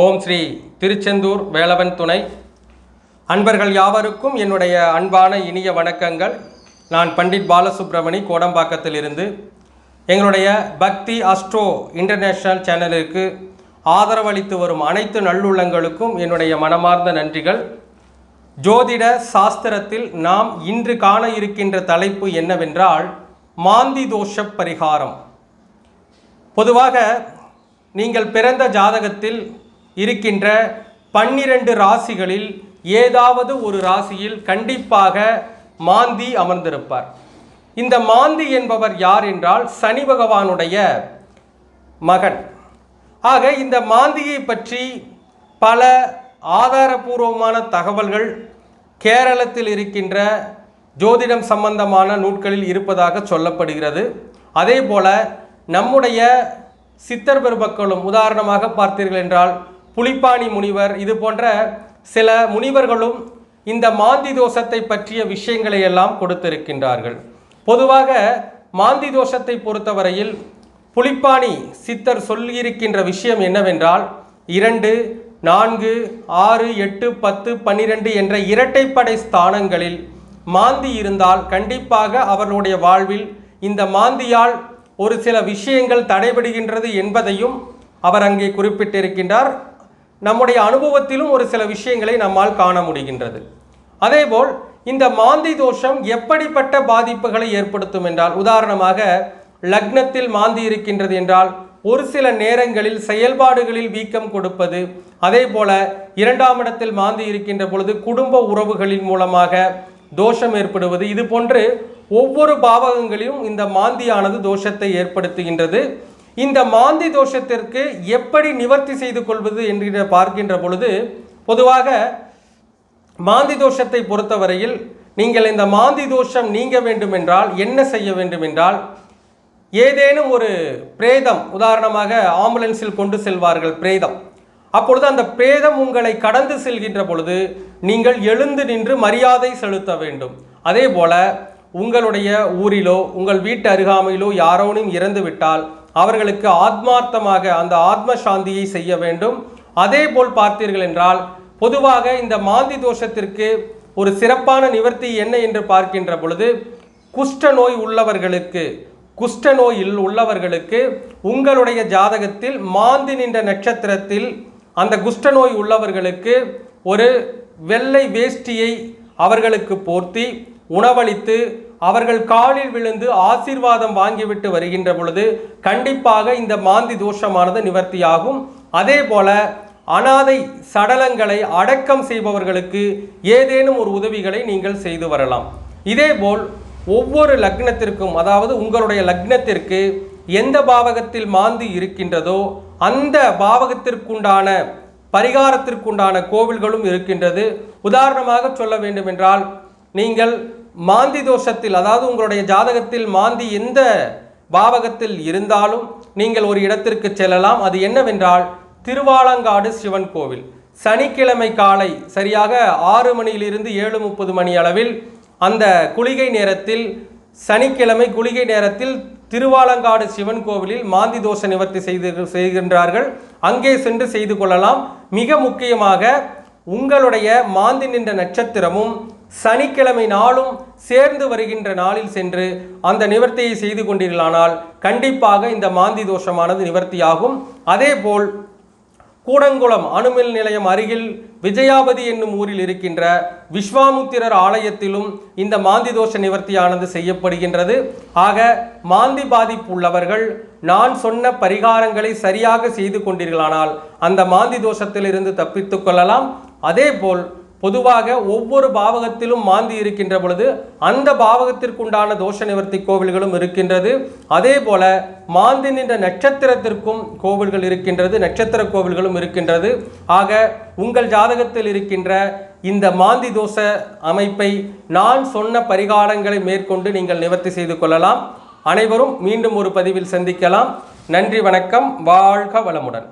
ஓம் ஸ்ரீ திருச்செந்தூர் வேலவன் துணை. அன்பர்கள் யாவருக்கும் என்னுடைய அன்பான இனிய வணக்கங்கள். நான் பண்டிட் பாலசுப்ரமணி கோடம்பாக்கத்திலிருந்து. எங்களுடைய பக்தி அஸ்ட்ரோ இன்டர்நேஷ்னல் சேனலிற்கு ஆதரவளித்து வரும் அனைத்து நல்லுள்ளங்களுக்கும் என்னுடைய மனமார்ந்த நன்றிகள். ஜோதிட சாஸ்திரத்தில் நாம் இன்று காண இருக்கின்ற தலைப்பு என்னவென்றால் மாந்தி தோஷ பரிகாரம். பொதுவாக நீங்கள் பிறந்த ஜாதகத்தில் இருக்கின்ற பன்னிரண்டு ராசிகளில் ஏதாவது ஒரு ராசியில் கண்டிப்பாக மாந்தி அமர்ந்திருப்பார். இந்த மாந்தி என்பவர் யார் என்றால் சனி பகவானுடைய மகன். ஆக இந்த மாந்தியை பற்றி பல ஆதாரபூர்வமான தகவல்கள் கேரளத்தில் இருக்கின்ற ஜோதிடம் சம்பந்தமான நூட்களில் இருப்பதாக சொல்லப்படுகிறது. அதே போல நம்முடைய சித்தர் பெருமக்களும் உதாரணமாக பார்த்தீர்கள் என்றால் புலிப்பாணி முனிவர். இது போன்ற சில முனிவர்களும் இந்த மாந்தி தோஷத்தை பற்றிய விஷயங்களை எல்லாம் கொடுத்திருக்கின்றார்கள். பொதுவாக மாந்தி தோஷத்தை பொறுத்தவரையில் புலிப்பாணி சித்தர் சொல்லியிருக்கின்ற விஷயம் என்னவென்றால் இரண்டு நான்கு ஆறு எட்டு பத்து பன்னிரெண்டு என்ற இரட்டைப்படை ஸ்தானங்களில் மாந்தி இருந்தால் கண்டிப்பாக அவர்களுடைய வாழ்வில் இந்த மாந்தியால் ஒரு சில விஷயங்கள் தடைபடுகின்றது என்பதையும் அவர் அங்கே குறிப்பிட்டிருக்கின்றார். நம்முடைய அனுபவத்திலும் ஒரு சில விஷயங்களை நம்மால் காண முடிகின்றது. அதேபோல் இந்த மாந்தி தோஷம் எப்படிப்பட்ட பாதிப்புகளை ஏற்படுத்தும் என்றால் உதாரணமாக லக்னத்தில் மாந்தி இருக்கின்றது என்றால் ஒரு சில நேரங்களில் செயல்பாடுகளில் வீக்கம் கொடுப்பது அதே போல இரண்டாம் இடத்தில் மாந்தி இருக்கின்ற பொழுது குடும்ப உறவுகளின் மூலமாக தோஷம் ஏற்படுவது இது போன்று ஒவ்வொரு பாவகங்களிலும் இந்த மாந்தியானது தோஷத்தை ஏற்படுத்துகின்றது. இந்த மாந்தி தோஷத்திற்கு எப்படி நிவர்த்தி செய்து கொள்வது என்று பார்க்கின்ற பொழுது பொதுவாக மாந்தி தோஷத்தை பொறுத்தவரையில் நீங்கள் இந்த மாந்தி தோஷம் நீங்க வேண்டுமென்றால் என்ன செய்ய வேண்டும் என்றால் ஏதேனும் ஒரு பிரேதம் உதாரணமாக ஆம்புலன்ஸில் கொண்டு செல்வார்கள் பிரேதம். அப்பொழுது அந்த பிரேதம் உங்களை கடந்து செல்கின்ற பொழுது நீங்கள் எழுந்து நின்று மரியாதை செலுத்த வேண்டும். அதே போல உங்களுடைய ஊரிலோ உங்கள் வீட்டு அருகாமையிலோ யாரோனும் இறந்து விட்டால் அவர்களுக்கு ஆத்மார்த்தமாக அந்த ஆத்ம சாந்தியை செய்ய வேண்டும். அதே போல் பார்த்தீர்கள் என்றால் பொதுவாக இந்த மாந்தி தோஷத்திற்கு ஒரு சிறப்பான நிவர்த்தி என்ன என்று பார்க்கின்ற பொழுது குஷ்ட நோய் உள்ளவர்களுக்கு குஷ்ட நோயில் உள்ளவர்களுக்கு உங்களுடைய ஜாதகத்தில் மாந்தி நின்ற நட்சத்திரத்தில் அந்த குஷ்ட நோய் உள்ளவர்களுக்கு ஒரு வெள்ளை வேஷ்டியை அவர்களுக்கு போர்த்தி உணவளித்து அவர்கள் காலில் விழுந்து ஆசீர்வாதம் வாங்கிவிட்டு வருகின்ற பொழுது கண்டிப்பாக இந்த மாந்தி தோஷமானது நிவர்த்தியாகும். அதே போல அனாதை சடலங்களை அடக்கம் செய்பவர்களுக்கு ஏதேனும் ஒரு உதவிகளை நீங்கள் செய்து வரலாம். இதேபோல் ஒவ்வொரு லக்னத்திற்கும் அதாவது உங்களுடைய லக்னத்திற்கு எந்த பாவகத்தில் மாந்தி இருக்கின்றதோ அந்த பாவகத்திற்குண்டான பரிகாரத்திற்குண்டான கோவில்களும் இருக்கின்றது. உதாரணமாக சொல்ல வேண்டுமென்றால் நீங்கள் மாந்தி தோஷத்தில் அதாவது உங்களுடைய ஜாதகத்தில் மாந்தி எந்த பாவகத்தில் இருந்தாலும் நீங்கள் ஒரு இடத்திற்கு செல்லலாம். அது என்னவென்றால் திருவாலங்காடு சிவன் கோவில். சனிக்கிழமை காலை சரியாக ஆறு மணியிலிருந்து ஏழு முப்பது மணி அளவில் அந்த குளிகை நேரத்தில் சனிக்கிழமை குளிகை நேரத்தில் திருவாலங்காடு சிவன் கோவிலில் மாந்தி தோஷ நிவர்த்தி செய்து செய்கின்றார்கள். அங்கே சென்று செய்து கொள்ளலாம். மிக முக்கியமாக உங்களுடைய மாந்தி நின்ற நட்சத்திரமும் சனிக்கிழமை நாளும் சேர்ந்து வருகின்ற நாளில் சென்று அந்த நிவர்த்தியை செய்து கொண்டீர்களானால் கண்டிப்பாக இந்த மாந்தி தோஷமானது நிவர்த்தியாகும். அதேபோல் கூடங்குளம் அணுமில் நிலையம் அருகில் விஜயாபதி என்னும் ஊரில் இருக்கின்ற விஸ்வாமுத்திரர் ஆலயத்திலும் இந்த மாந்தி தோஷ நிவர்த்தியானது செய்யப்படுகின்றது. ஆக மாந்தி பாதிப்பு உள்ளவர்கள் நான் சொன்ன பரிகாரங்களை சரியாக செய்து கொண்டீர்களானால் அந்த மாந்தி தோஷத்திலிருந்து தப்பித்துக் கொள்ளலாம். அதேபோல் பொதுவாக ஒவ்வொரு பாவகத்திலும் மாந்தி இருக்கின்ற பொழுது அந்த பாவகத்திற்குண்டான தோஷ நிவர்த்தி கோவில்களும் இருக்கின்றது. அதே போல மாந்தி நின்ற நட்சத்திரத்திற்கும் கோவில்கள் இருக்கின்றது நட்சத்திர கோவில்களும் இருக்கின்றது. ஆக உங்கள் ஜாதகத்தில் இருக்கின்ற இந்த மாந்தி தோஷ அமைப்பை நான் சொன்ன பரிகாரங்களை மேற்கொண்டு நீங்கள் நிவர்த்தி செய்து கொள்ளலாம். அனைவரும் மீண்டும் ஒரு பதிவில் சந்திக்கலாம். நன்றி வணக்கம். வாழ்க வளமுடன்.